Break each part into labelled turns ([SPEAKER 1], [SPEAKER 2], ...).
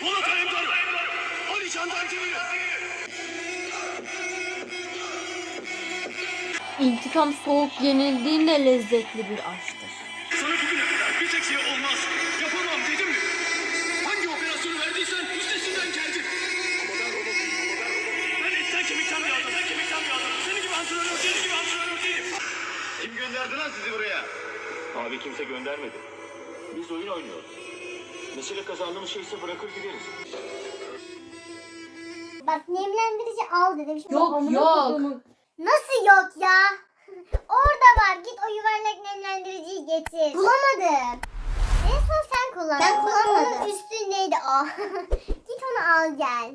[SPEAKER 1] Polat Alemdar, Ali Candan TV.
[SPEAKER 2] İntikam soğuk yenildiğinde lezzetli bir aşktır.
[SPEAKER 1] Sana bugüne kadar bir tek şey olmaz. Yapamam dedim mi? Hangi operasyonu verdiysen üstesinden geldin. Ama ben robot değilim, ama ben robot değilim. Ben etten kemikten bir adamım. Ben kemikten bir adamım. Senin gibi antrenör, senin gibi antrenör değilim.
[SPEAKER 3] Kim gönderdi lan sizi buraya?
[SPEAKER 1] Abi kimse göndermedi. Biz oyun oynuyoruz. Mesele kazandığımız şeyse bırakır gideriz.
[SPEAKER 4] Bak nemlendirici al dedim. Şimdi
[SPEAKER 2] Yok
[SPEAKER 4] amına
[SPEAKER 2] yok.
[SPEAKER 4] Nasıl yok ya? Orada var. Git o yuvarlak nemlendiriciyi getir. Bulamadım. En son sen kullandın. Ben kullanmadım. Onun üstündeydi o. Git onu al gel.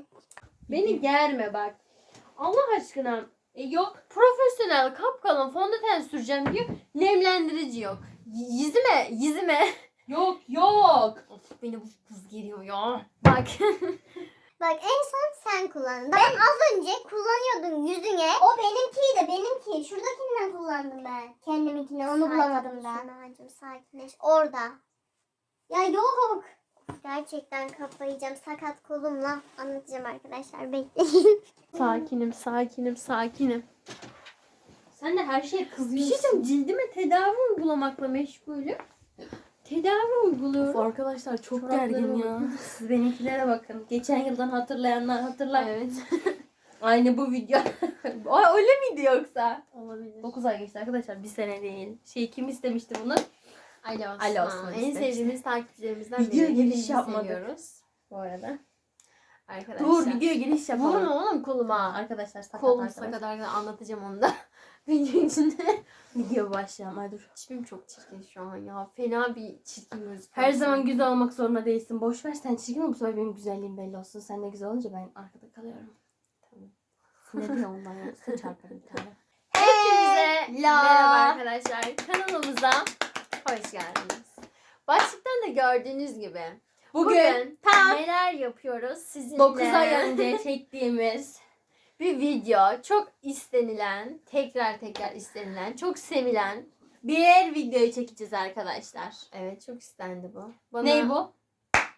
[SPEAKER 2] Beni germe bak. Allah aşkına. E, yok profesyonel kapkalın fondöten süreceğim diyor. Nemlendirici yok. Y- Yüzüme, yüzüme. Yok yok. Of beni bu kız geliyor ya. Bak.
[SPEAKER 4] Bak en son sen kullandın. Ben az önce kullanıyordum yüzüne. O benimkiydi benimki. Şuradakinden kullandım ben. Kendiminkini onu bulamadım ben. Şunacığım sakinleş. Orada. Ya yok. Gerçekten yiyeceğim. Sakat kolumla anlatacağım arkadaşlar. Bekleyin.
[SPEAKER 2] sakinim, sakinim, sakinim. Sen de her şeye kızıyorsun. Bir şey cildime tedavi uygulamakla meşgulüm. Tedavi uyguluyorum.
[SPEAKER 5] Arkadaşlar çok
[SPEAKER 2] Çoraplarıma
[SPEAKER 5] gergin ya. Siz benimkilere bakın. Geçen yıldan hatırlayanlar hatırlar.
[SPEAKER 2] Evet.
[SPEAKER 5] Aynı bu video. Ay öyle miydi yoksa?
[SPEAKER 2] Olabilir.
[SPEAKER 5] 9 ay geçti arkadaşlar. Bir sene değil. Şey kim istemişti bunu?
[SPEAKER 2] Ali Osman En
[SPEAKER 5] istemişti.
[SPEAKER 2] sevdiğimiz takipçilerimizden
[SPEAKER 5] Video
[SPEAKER 2] biri.
[SPEAKER 5] giriş
[SPEAKER 2] Hepimizi
[SPEAKER 5] yapmadık.
[SPEAKER 2] seviyoruz.
[SPEAKER 5] Bu arada.
[SPEAKER 2] Arkadaşlar.
[SPEAKER 5] Dur video giriş yapalım.
[SPEAKER 2] Vurma oğlum koluma.
[SPEAKER 5] Arkadaşlar sakat
[SPEAKER 2] Kolum
[SPEAKER 5] arkadaşlar.
[SPEAKER 2] sakat arkadaşlar anlatacağım onu da. Video içinde.
[SPEAKER 5] Video başlayalım. Ay dur.
[SPEAKER 2] Tipim çok çirkin şu an ya. Fena bir çirkin gözüküyor.
[SPEAKER 5] Her zaman güzel olmak zorunda değilsin. Boş ver sen çirkin ol bu sefer benim güzelliğim belli olsun. Sen de güzel olunca ben arkada kalıyorum.
[SPEAKER 2] Tamam.
[SPEAKER 5] Ne diyor ondan? Su çarparım bir tane.
[SPEAKER 2] Hepinize
[SPEAKER 5] La.
[SPEAKER 2] merhaba arkadaşlar. Kanalımıza hoş geldiniz. Başlıktan da gördüğünüz gibi
[SPEAKER 5] Bugün,
[SPEAKER 2] bugün
[SPEAKER 5] tam
[SPEAKER 2] neler yapıyoruz sizinle?
[SPEAKER 5] 9 ay önce çektiğimiz
[SPEAKER 2] bir video çok istenilen, tekrar tekrar istenilen, çok sevilen.
[SPEAKER 5] bir videoyu çekeceğiz arkadaşlar.
[SPEAKER 2] Evet çok istendi bu. Bana,
[SPEAKER 5] Ney bu?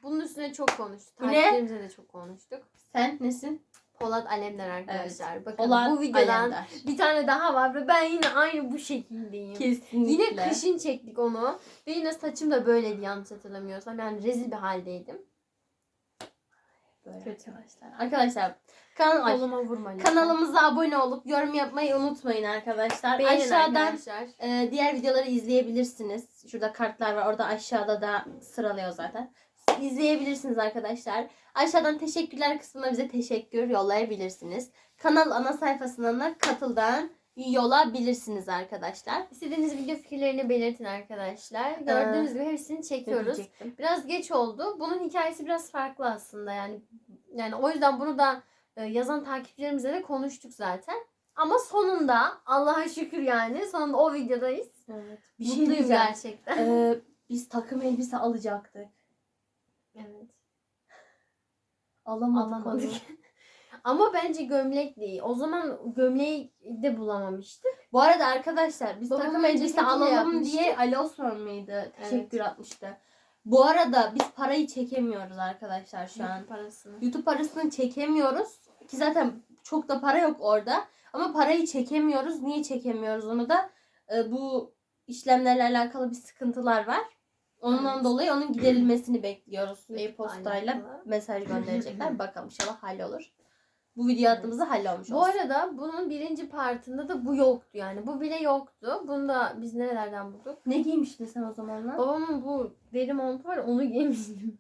[SPEAKER 2] Bunun üstüne çok konuştuk.
[SPEAKER 5] Ne?
[SPEAKER 2] De çok konuştuk.
[SPEAKER 5] Sen nesin?
[SPEAKER 2] Polat Alemdar arkadaşlar. Bakın
[SPEAKER 5] Olan
[SPEAKER 2] bu videodan
[SPEAKER 5] Alemdar.
[SPEAKER 2] bir tane daha var ve ben yine aynı bu şekildeyim.
[SPEAKER 5] Kesinlikle.
[SPEAKER 2] Yine kışın çektik onu. Ve yine saçım da böyleydi yanlış hatırlamıyorsam. Yani rezil bir haldeydim.
[SPEAKER 5] Böyle
[SPEAKER 2] Kötü.
[SPEAKER 5] arkadaşlar. Arkadaşlar ay,
[SPEAKER 2] Koluma vurma lütfen.
[SPEAKER 5] kanalımıza abone olup yorum yapmayı unutmayın arkadaşlar.
[SPEAKER 2] Beğenin
[SPEAKER 5] Aşağıdan
[SPEAKER 2] arkadaşlar.
[SPEAKER 5] e, diğer videoları izleyebilirsiniz. Şurada kartlar var. Orada aşağıda da sıralıyor zaten. İzleyebilirsiniz arkadaşlar. Aşağıdan teşekkürler kısmına bize teşekkür yollayabilirsiniz. Kanal ana sayfasından da katıldan yollayabilirsiniz arkadaşlar.
[SPEAKER 2] İstediğiniz video fikirlerini belirtin arkadaşlar. Gördüğünüz gibi hepsini çekiyoruz.
[SPEAKER 5] diyecektim?
[SPEAKER 2] Biraz geç oldu. Bunun hikayesi biraz farklı aslında yani. Yani o yüzden bunu da yazan takipçilerimizle de konuştuk zaten. Ama sonunda Allah'a şükür yani sonunda o videodayız.
[SPEAKER 5] Evet. Bir şey
[SPEAKER 2] Mutluyum
[SPEAKER 5] diyeceğim.
[SPEAKER 2] gerçekten.
[SPEAKER 5] Ee, biz takım elbise alacaktık.
[SPEAKER 2] Evet.
[SPEAKER 5] Alamadık.
[SPEAKER 2] Alamadık. Ama bence gömlek değil. O zaman gömleği de bulamamıştık.
[SPEAKER 5] Bu arada arkadaşlar biz
[SPEAKER 2] Babamın
[SPEAKER 5] takım elbise alalım diye Ali Osman mıydı?
[SPEAKER 2] Evet.
[SPEAKER 5] Teşekkür atmıştı. Bu arada biz parayı çekemiyoruz arkadaşlar şu an.
[SPEAKER 2] parasını.
[SPEAKER 5] YouTube parasını çekemiyoruz. Ki zaten çok da para yok orada. Ama parayı çekemiyoruz. Niye çekemiyoruz onu da? Ee, bu işlemlerle alakalı bir sıkıntılar var. Ondan
[SPEAKER 2] Evet.
[SPEAKER 5] dolayı onun giderilmesini bekliyoruz. E-postayla mesaj gönderecekler. Bakalım inşallah hallolur. Bu video attığımızda hallolmuş
[SPEAKER 2] Bu
[SPEAKER 5] olsun.
[SPEAKER 2] arada bunun birinci partında da bu yoktu yani. Bu bile yoktu. Bunu da biz nerelerden bulduk?
[SPEAKER 5] Ne giymiştin sen o zamanlar?
[SPEAKER 2] Babamın bu deri montu var onu giymiştim.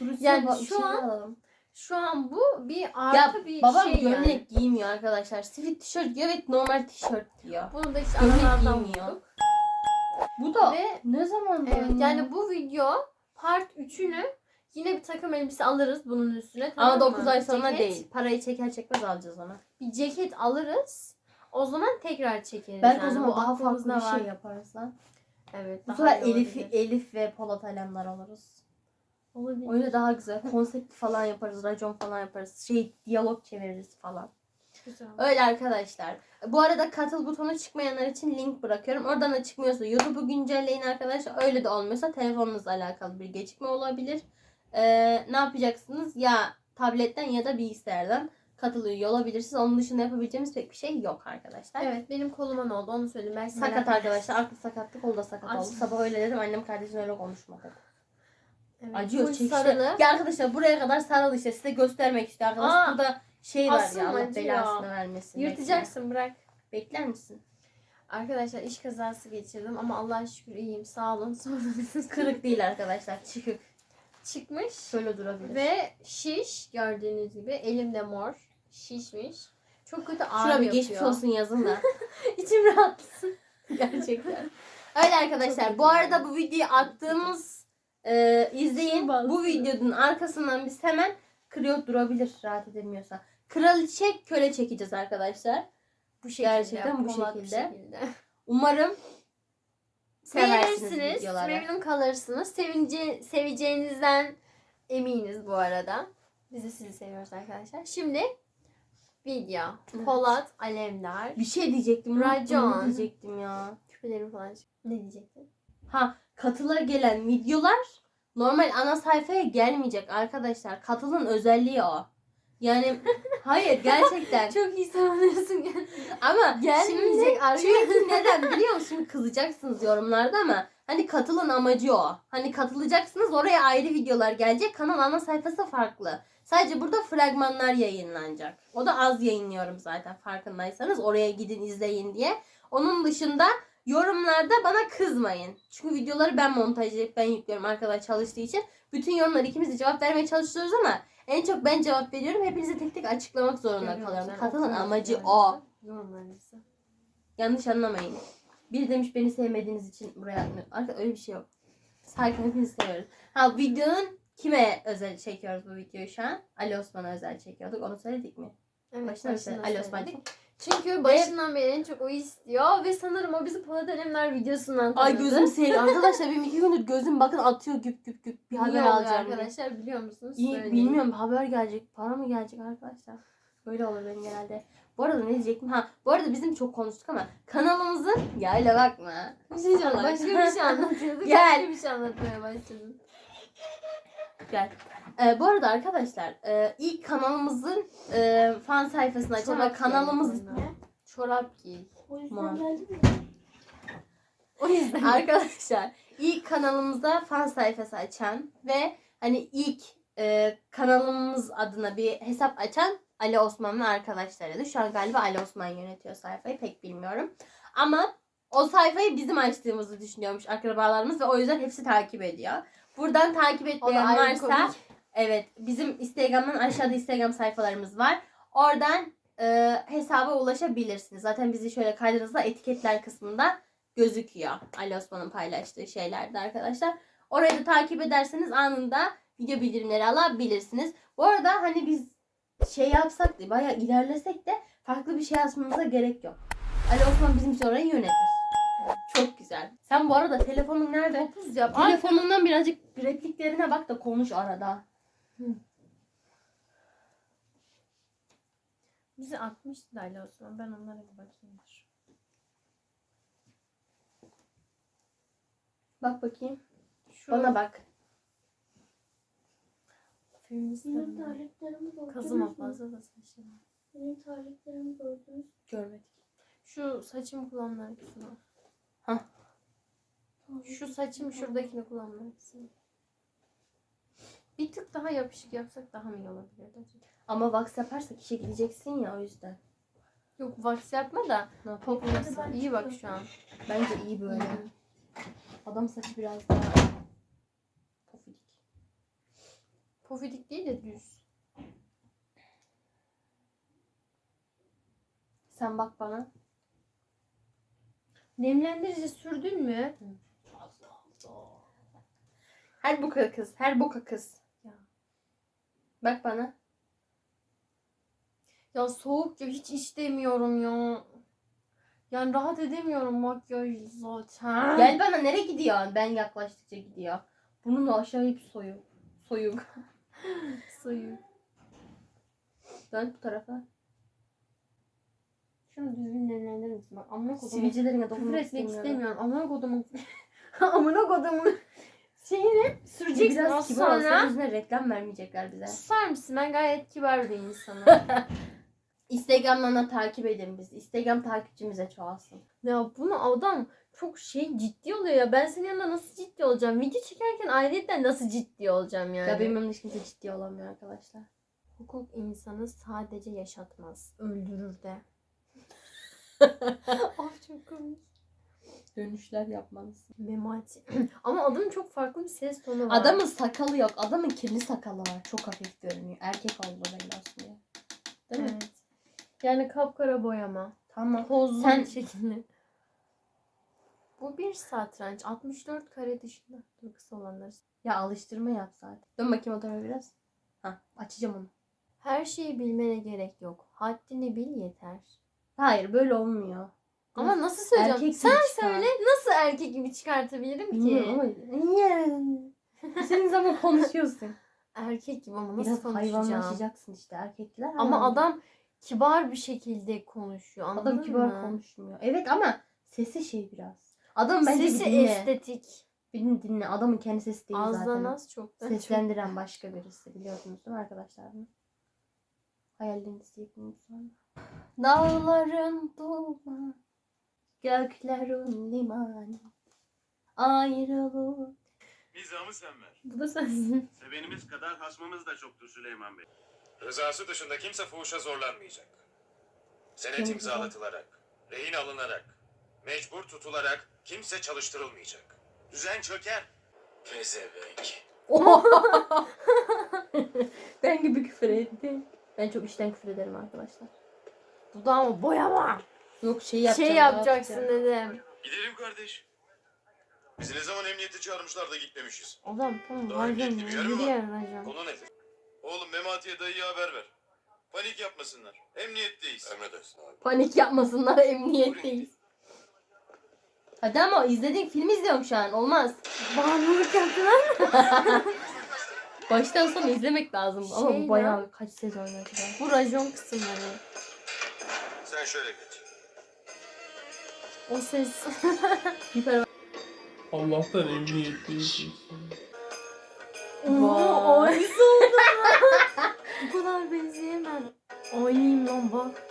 [SPEAKER 5] Dur,
[SPEAKER 2] Yani şu an-
[SPEAKER 5] alalım.
[SPEAKER 2] Şu an bu bir artı
[SPEAKER 5] Ya
[SPEAKER 2] bir
[SPEAKER 5] babam
[SPEAKER 2] şey
[SPEAKER 5] gömlek
[SPEAKER 2] yani.
[SPEAKER 5] giymiyor arkadaşlar. Sivit tişört giyiyor ve normal tişört giyiyor.
[SPEAKER 2] Bunu da işte
[SPEAKER 5] giymiyor.
[SPEAKER 2] bulduk.
[SPEAKER 5] Bu da
[SPEAKER 2] Ve
[SPEAKER 5] ne zaman
[SPEAKER 2] evet, yani bu video part 3'ünü yine bir takım elbise alırız bunun üstüne.
[SPEAKER 5] ama
[SPEAKER 2] tamam mı?
[SPEAKER 5] 9 ay sonra
[SPEAKER 2] Ceket-
[SPEAKER 5] değil. Parayı çeker çekmez alacağız onu.
[SPEAKER 2] Bir ceket alırız. O zaman tekrar çekeriz.
[SPEAKER 5] Belki
[SPEAKER 2] yani.
[SPEAKER 5] o zaman
[SPEAKER 2] Bu
[SPEAKER 5] daha farklı bir
[SPEAKER 2] var.
[SPEAKER 5] şey yaparız lan.
[SPEAKER 2] Evet.
[SPEAKER 5] Bu sefer Elif,
[SPEAKER 2] olabilir.
[SPEAKER 5] Elif ve Polat Alemdar alırız.
[SPEAKER 2] Olabilir.
[SPEAKER 5] Öyle daha güzel. Konsept falan yaparız. Racon falan yaparız. Şey diyalog çeviririz falan.
[SPEAKER 2] Güzel.
[SPEAKER 5] Öyle arkadaşlar. Bu arada katıl butonu çıkmayanlar için link bırakıyorum. Oradan da çıkmıyorsa YouTube'u güncelleyin arkadaşlar. Öyle de olmuyorsa telefonunuzla alakalı bir gecikme olabilir. Ee, ne yapacaksınız? Ya tabletten ya da bilgisayardan katılıyor olabilirsiniz. Onun dışında yapabileceğimiz pek bir şey yok arkadaşlar.
[SPEAKER 2] Evet benim koluma ne oldu onu söyleyeyim. Belki
[SPEAKER 5] Sakat arkadaşlar. Aklı sakatlık, kolu da sakat
[SPEAKER 2] Aç-
[SPEAKER 5] oldu. Sabah öyle dedim. Annem kardeşim öyle konuşma dedi.
[SPEAKER 2] Evet,
[SPEAKER 5] Acıyor, çekişti.
[SPEAKER 2] sarılı.
[SPEAKER 5] Ya arkadaşlar buraya kadar sarıl işte. Size göstermek istiyor arkadaşlar.
[SPEAKER 2] Aa,
[SPEAKER 5] Burada şey var ya Allah
[SPEAKER 2] acıyor.
[SPEAKER 5] belasını vermesin.
[SPEAKER 2] Yırtacaksın bırak.
[SPEAKER 5] Bekle. Bekler misin?
[SPEAKER 2] Arkadaşlar iş kazası geçirdim ama Allah'a şükür iyiyim. Sağ olun. Sorunuz
[SPEAKER 5] Kırık değil arkadaşlar. Çıkık.
[SPEAKER 2] çıkmış.
[SPEAKER 5] Şöyle durabilir.
[SPEAKER 2] Ve şiş gördüğünüz gibi elimde mor. Şişmiş. Çok kötü ağrı
[SPEAKER 5] Şuna bir
[SPEAKER 2] yapıyor.
[SPEAKER 5] geçmiş olsun yazın da.
[SPEAKER 2] İçim rahatsın.
[SPEAKER 5] Gerçekten. Öyle arkadaşlar.
[SPEAKER 2] Çok
[SPEAKER 5] Bu arada bu videoyu attığımız e, izleyin. Bu videonun arkasından biz hemen kırıyor durabilir rahat edemiyorsa. Kraliçe köle çekeceğiz arkadaşlar.
[SPEAKER 2] Bu şekilde.
[SPEAKER 5] Gerçekten bu
[SPEAKER 2] bir
[SPEAKER 5] şekilde. Umarım seversiniz videoları.
[SPEAKER 2] Memnun kalırsınız. Sevince, seveceğinizden eminiz bu arada. Biz de sizi seviyoruz arkadaşlar. Şimdi video.
[SPEAKER 5] Evet.
[SPEAKER 2] Polat Alemdar.
[SPEAKER 5] Bir şey diyecektim.
[SPEAKER 2] Racon.
[SPEAKER 5] Diyecektim ya?
[SPEAKER 2] Küpelerim falan. Ne diyecektin?
[SPEAKER 5] Ha katıla gelen videolar normal ana sayfaya gelmeyecek arkadaşlar. Katılın özelliği o. Yani hayır gerçekten.
[SPEAKER 2] Çok iyi savunuyorsun.
[SPEAKER 5] Ama
[SPEAKER 2] Gelmeyecek
[SPEAKER 5] şimdi,
[SPEAKER 2] arkadaşlar.
[SPEAKER 5] çünkü neden biliyor musun? Şimdi kızacaksınız yorumlarda ama hani katılın amacı o. Hani katılacaksınız oraya ayrı videolar gelecek. Kanal ana sayfası farklı. Sadece burada fragmanlar yayınlanacak. O da az yayınlıyorum zaten farkındaysanız. Oraya gidin izleyin diye. Onun dışında yorumlarda bana kızmayın. Çünkü videoları ben montajlayıp ben yüklüyorum arkadaşlar çalıştığı için. Bütün yorumları ikimiz de cevap vermeye çalışıyoruz ama en çok ben cevap veriyorum. Hepinize tek tek açıklamak zorunda kalıyorum. Katılın amacı o.
[SPEAKER 2] Yorumlarınızı.
[SPEAKER 5] Yanlış anlamayın. Biri demiş beni sevmediğiniz için buraya atmıyor. Arkadaşlar öyle bir şey yok. Sakin hepinizi seviyoruz. Ha videonun kime özel çekiyoruz bu videoyu şu an? Ali Osman'a özel çekiyorduk. Onu söyledik mi?
[SPEAKER 2] Evet,
[SPEAKER 5] Başına mı söyledik? Ali. Osman.
[SPEAKER 2] Çünkü başından beri en çok o istiyor ve sanırım o bizi Polat Alemdar videosundan tanıdı.
[SPEAKER 5] Ay gözüm sevdi. Arkadaşlar benim iki gündür gözüm bakın atıyor güp güp güp. Bir
[SPEAKER 2] Niye
[SPEAKER 5] haber
[SPEAKER 2] oluyor
[SPEAKER 5] alacağım. diye.
[SPEAKER 2] arkadaşlar biliyor musunuz?
[SPEAKER 5] İyi,
[SPEAKER 2] Söyleyin.
[SPEAKER 5] bilmiyorum haber gelecek. Para mı gelecek arkadaşlar? Böyle olur benim genelde. Bu arada ne diyecektim? Ha, bu arada bizim çok konuştuk ama kanalımızın ya öyle bakma.
[SPEAKER 2] Bir şey. Başka bir şey anlatıyorduk.
[SPEAKER 5] Gel.
[SPEAKER 2] Başka bir şey anlatmaya başladın.
[SPEAKER 5] Gel. Ee, bu arada arkadaşlar e, ilk kanalımızın e, fan sayfasını açan ve
[SPEAKER 2] Çorap
[SPEAKER 5] kanalımız
[SPEAKER 2] giy. Çorap giy.
[SPEAKER 5] Mavi.
[SPEAKER 2] O yüzden.
[SPEAKER 5] arkadaşlar ilk kanalımıza fan sayfası açan ve hani ilk e, kanalımız adına bir hesap açan Ali Osman ve arkadaşlarıydı. Şu an galiba Ali Osman yönetiyor sayfayı pek bilmiyorum. Ama o sayfayı bizim açtığımızı düşünüyormuş akrabalarımız ve o yüzden hepsi takip ediyor. Buradan takip
[SPEAKER 2] O
[SPEAKER 5] etmeyen
[SPEAKER 2] ayrı
[SPEAKER 5] varsa
[SPEAKER 2] komik.
[SPEAKER 5] Evet, bizim Instagram'dan aşağıda Instagram sayfalarımız var. Oradan e, hesaba ulaşabilirsiniz. Zaten bizi şöyle kaydınızda etiketler kısmında gözüküyor. Ali Osman'ın paylaştığı şeylerde arkadaşlar. Orayı da takip ederseniz anında video bildirimleri alabilirsiniz. Bu arada hani biz şey yapsak da bayağı ilerlesek de farklı bir şey yazmamıza gerek yok. Ali Osman bizim için orayı yönetir. Çok güzel. Sen bu arada telefonun nerede?
[SPEAKER 2] Tuz yap. Ay,
[SPEAKER 5] Telefonundan birazcık repliklerine bak da konuş arada.
[SPEAKER 2] Bizi atmıştı da Ali Osman. Ben onlara bir bakayım.
[SPEAKER 5] Bak bakayım.
[SPEAKER 2] Şu
[SPEAKER 5] Bana bak.
[SPEAKER 4] Benim
[SPEAKER 2] kadınlar.
[SPEAKER 4] tariflerimi gördünüz
[SPEAKER 2] Kazıma
[SPEAKER 4] mü?
[SPEAKER 2] fazla da saçlarım.
[SPEAKER 4] Benim tariflerimi gördünüz.
[SPEAKER 5] Görmedik.
[SPEAKER 2] Şu saçımı kullanma kısmı.
[SPEAKER 5] Hah.
[SPEAKER 2] Şu saçım şuradakini kullanma kısmı. Bir tık daha yapışık yapsak daha mı iyi olabilirdi acaba?
[SPEAKER 5] Ama wax yaparsak işe gideceksin ya o yüzden.
[SPEAKER 2] Yok wax yapma da
[SPEAKER 5] Ne yapayım?
[SPEAKER 2] pop nasıl? İyi bak şu an.
[SPEAKER 5] Bence iyi böyle.
[SPEAKER 2] Hı.
[SPEAKER 5] Adam saçı biraz daha pofidik.
[SPEAKER 2] Pofidik değil de düz.
[SPEAKER 5] Sen bak bana.
[SPEAKER 2] Nemlendirici sürdün mü?
[SPEAKER 5] Her boka kız. Her boka kız. Bak bana.
[SPEAKER 2] Ya soğuk ya hiç istemiyorum ya. Yani rahat edemiyorum makyaj zaten.
[SPEAKER 5] Gel bana nereye gidiyor? Ben yaklaştıkça gidiyor. Bunun aşağı hep soyuk. Soyuk.
[SPEAKER 2] Suyu.
[SPEAKER 5] Dön bu tarafa.
[SPEAKER 2] Şunu düzgün nemlendirir misin? Bak amına kodumun.
[SPEAKER 5] Sivilcelerine dokunmak istemiyorum.
[SPEAKER 2] Amına kodumun. amına kodumun. Şeyini süreceksin az
[SPEAKER 5] Biraz kibar olsa
[SPEAKER 2] sonra.
[SPEAKER 5] yüzüne reklam vermeyecekler bize.
[SPEAKER 2] Susar mısın? Ben gayet kibar bir insanım.
[SPEAKER 5] Instagram'dan da takip edin bizi. Instagram takipçimize çoğalsın.
[SPEAKER 2] ya bunu adam çok şey ciddi oluyor ya. Ben senin yanında nasıl ciddi olacağım? Video çekerken ayrıca nasıl ciddi olacağım yani?
[SPEAKER 5] Ya benim yanımda hiç kimse ciddi olamıyor arkadaşlar.
[SPEAKER 2] Hukuk insanı sadece yaşatmaz. Öldürür de. of çok komik.
[SPEAKER 5] Dönüşler yapmalısın.
[SPEAKER 2] Memati. Ama adamın çok farklı bir ses tonu var.
[SPEAKER 5] Adamın sakalı yok. Adamın kirli sakalı var. Çok hafif görünüyor. Erkek oldu belli olsun diye. Değil mi?
[SPEAKER 2] Evet. Yani kapkara boyama.
[SPEAKER 5] Tamam.
[SPEAKER 2] Tozlu
[SPEAKER 5] Sen-
[SPEAKER 2] şekilde. Bu bir satranç. 64 kare dışında. Dur kısa olanları.
[SPEAKER 5] Ya alıştırma yap zaten. Dön bakayım o tarafa biraz. Ha, açacağım onu.
[SPEAKER 2] Her şeyi bilmene gerek yok. Haddini bil yeter.
[SPEAKER 5] Hayır böyle olmuyor.
[SPEAKER 2] Ama nasıl söyleyeceğim?
[SPEAKER 5] Erkek
[SPEAKER 2] Sen
[SPEAKER 5] gibi çıkar.
[SPEAKER 2] söyle. Nasıl erkek gibi çıkartabilirim
[SPEAKER 5] Bilmiyorum
[SPEAKER 2] ki?
[SPEAKER 5] ama niye? Senin zaman konuşuyorsun.
[SPEAKER 2] Erkek gibi ama nasıl
[SPEAKER 5] Biraz
[SPEAKER 2] konuşacağım?
[SPEAKER 5] hayvanlaşacaksın işte erkekler.
[SPEAKER 2] Ama
[SPEAKER 5] hayvan.
[SPEAKER 2] adam kibar bir şekilde konuşuyor. Anladın
[SPEAKER 5] adam kibar
[SPEAKER 2] mı?
[SPEAKER 5] konuşmuyor. Evet ama sesi şey biraz. Adam bence
[SPEAKER 2] Sesi
[SPEAKER 5] bir dinle.
[SPEAKER 2] estetik.
[SPEAKER 5] Bir dinle. Adamın kendi sesi değil
[SPEAKER 2] Azdan
[SPEAKER 5] zaten.
[SPEAKER 2] az çok da.
[SPEAKER 5] Seslendiren başka birisi biliyorsunuz değil mi arkadaşlar? bunu? Hayallerinizi yapın. Dağların duman, göklerin limanı, ayrılık.
[SPEAKER 3] Nizamı sen ver.
[SPEAKER 2] Bu da sensin.
[SPEAKER 3] Sevenimiz kadar hasmımız da çoktur Süleyman Bey.
[SPEAKER 6] Rızası dışında kimse fuhuşa zorlanmayacak. Senet
[SPEAKER 5] Kim
[SPEAKER 6] imzalatılarak, rehin alınarak, mecbur tutularak kimse çalıştırılmayacak.
[SPEAKER 3] Düzen çöker.
[SPEAKER 6] Pezevenk.
[SPEAKER 5] ben gibi küfür ettim. Ben çok işten küfür ederim arkadaşlar.
[SPEAKER 2] Dudağımı boyama.
[SPEAKER 5] Yok şey yapacağım.
[SPEAKER 2] Şey
[SPEAKER 5] ne
[SPEAKER 2] yapacaksın
[SPEAKER 5] yapacağım?
[SPEAKER 2] dedim.
[SPEAKER 3] Gidelim kardeş. Bizi ne zaman emniyete çağırmışlar da gitmemişiz.
[SPEAKER 2] Adam tamam
[SPEAKER 3] Daha
[SPEAKER 2] harbiden
[SPEAKER 3] emniyetli bir yer mi var?
[SPEAKER 2] hocam.
[SPEAKER 3] Konu nedir? Oğlum Memati'ye dayıya haber ver. Panik yapmasınlar. Emniyetteyiz.
[SPEAKER 6] Emredersin abi.
[SPEAKER 5] Panik yapmasınlar emniyetteyiz. Hadi ama izlediğin film izliyorum şu an. Olmaz.
[SPEAKER 2] Bağımlılık yaptılar.
[SPEAKER 5] Baştan sona izlemek lazım. Ama
[SPEAKER 2] Şey
[SPEAKER 5] bu
[SPEAKER 2] ya.
[SPEAKER 5] bayağı kaç sezon acaba?
[SPEAKER 2] Bu rajon kısımları.
[SPEAKER 3] Sen şöyle geç.
[SPEAKER 2] O ses.
[SPEAKER 5] Hiper
[SPEAKER 1] Allah'tan emniyetteyiz.
[SPEAKER 2] Oo,
[SPEAKER 5] Vay.
[SPEAKER 2] aynısı oldu lan. Bu kadar benzeyemem. Aynıyım lan bak.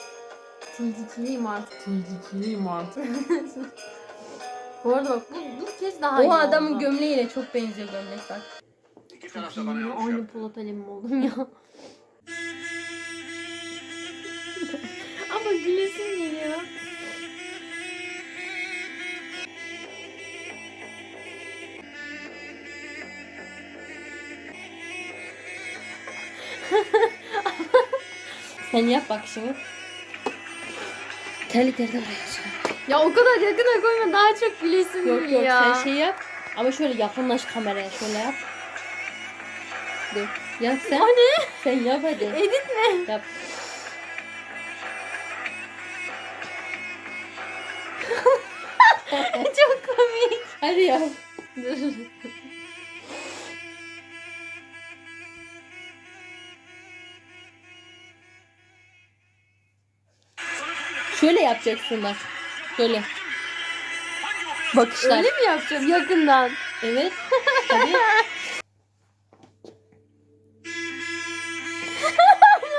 [SPEAKER 2] Tehlikeliyim artık.
[SPEAKER 1] Tehlikeliyim artık.
[SPEAKER 2] Bu arada bak bu, bu kez daha iyi
[SPEAKER 5] O adamın
[SPEAKER 2] oldu.
[SPEAKER 5] gömleğiyle çok benziyor gömlek bak.
[SPEAKER 3] İki
[SPEAKER 2] Çok
[SPEAKER 3] tarafta
[SPEAKER 2] iyi
[SPEAKER 3] bana yanlış
[SPEAKER 2] Aynı
[SPEAKER 3] yaptı.
[SPEAKER 2] Polat Alemim oldum ya. Ama gülesim geliyor.
[SPEAKER 5] Sen yap bak şimdi. Terlikleri de oraya çıkar.
[SPEAKER 2] Ya o kadar yakına koyma daha çok gülesim
[SPEAKER 5] Yok yok
[SPEAKER 2] ya.
[SPEAKER 5] sen şey yap. Ama şöyle yakınlaş kameraya şöyle yap. Dur. Yap sen.
[SPEAKER 2] O ne?
[SPEAKER 5] Sen yap hadi.
[SPEAKER 2] Edit mi?
[SPEAKER 5] Yap.
[SPEAKER 2] çok komik.
[SPEAKER 5] Hadi yap.
[SPEAKER 2] Dur.
[SPEAKER 5] Şöyle yapacaksın bak. Şöyle. Bakışlar.
[SPEAKER 2] Öyle mi yapacağım yakından?
[SPEAKER 5] Evet. Hadi.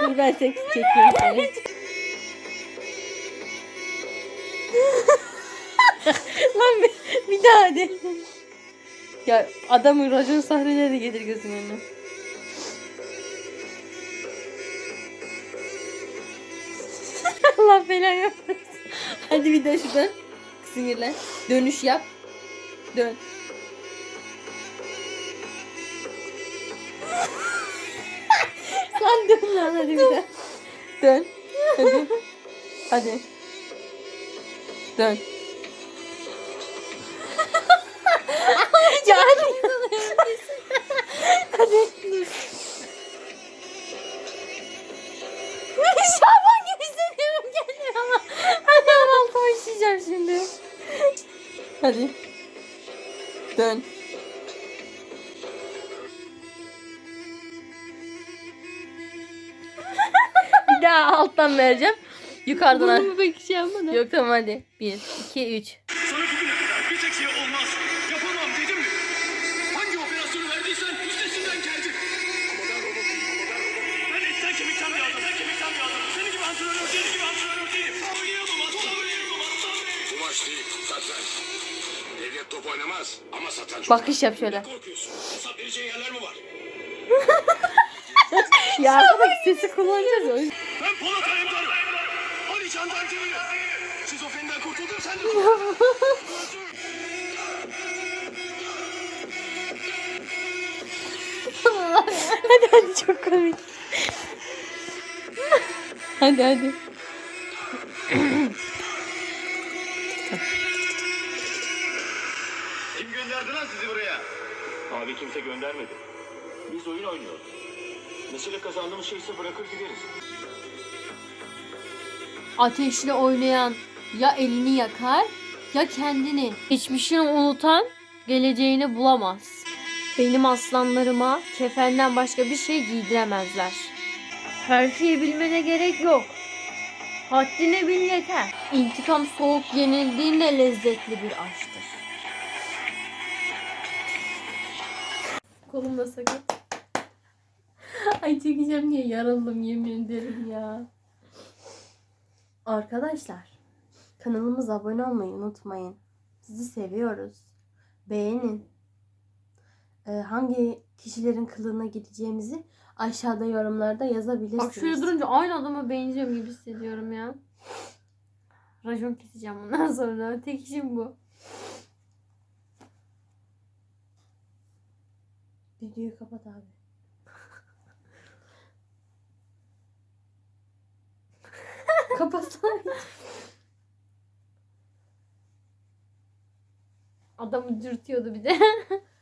[SPEAKER 5] Dur ben seks çekeyim seni. Lan bir, bir daha hadi. Ya adamın racon sahneleri gelir gözümün önüne. Allah belanı yapmasın. Hadi bir daha şuradan. Sinirlen. Dönüş yap. Dön. Lan dön lan hadi bir daha. Dön. Hadi. Hadi. Dön. ya hadi. hadi. Dur başlayacağım şimdi. Hadi. Dön. Bir daha alttan vereceğim. Yukarıdan
[SPEAKER 2] al. Burnumu bekeceğim bana.
[SPEAKER 5] Yok tamam hadi. 1, 2, 3.
[SPEAKER 1] Sana bugüne bir tek şey
[SPEAKER 6] sen? Devlet top oynamaz ama satranç
[SPEAKER 5] Bakış yap şöyle.
[SPEAKER 1] Korkuyorsun. Vereceğin yerler mi var?
[SPEAKER 5] Ya arkadaş sesi kullanacağız yüzden.
[SPEAKER 1] Ben Polat Alemdar'ım. Ali Candan Cemil. Şizofreniden kurtuldum sen de
[SPEAKER 5] hadi hadi çok komik. hadi hadi.
[SPEAKER 1] Abi kimse göndermedi. Biz oyun oynuyoruz. Mesele kazandığımız şeyse bırakır gideriz.
[SPEAKER 2] Ateşle oynayan ya elini yakar ya kendini. Geçmişini unutan geleceğini bulamaz. Benim aslanlarıma kefenden başka bir şey giydiremezler. Terfiyi bilmene gerek yok. Haddini bil yeter. İntikam soğuk yenildiğinde lezzetli bir aşktır.
[SPEAKER 5] Kolum da sakat. Ay çekeceğim diye yaralım yemin ederim ya. Arkadaşlar kanalımıza abone olmayı unutmayın. Sizi seviyoruz. Beğenin. Ee, hangi kişilerin kılığına gideceğimizi aşağıda yorumlarda yazabilirsiniz.
[SPEAKER 2] Bak şöyle durunca aynı adama benziyorum gibi hissediyorum ya. Racon keseceğim bundan sonra. Tek işim bu.
[SPEAKER 5] Videoyu kapat abi. Kapatsana.
[SPEAKER 2] Adamı dürtüyordu bir de.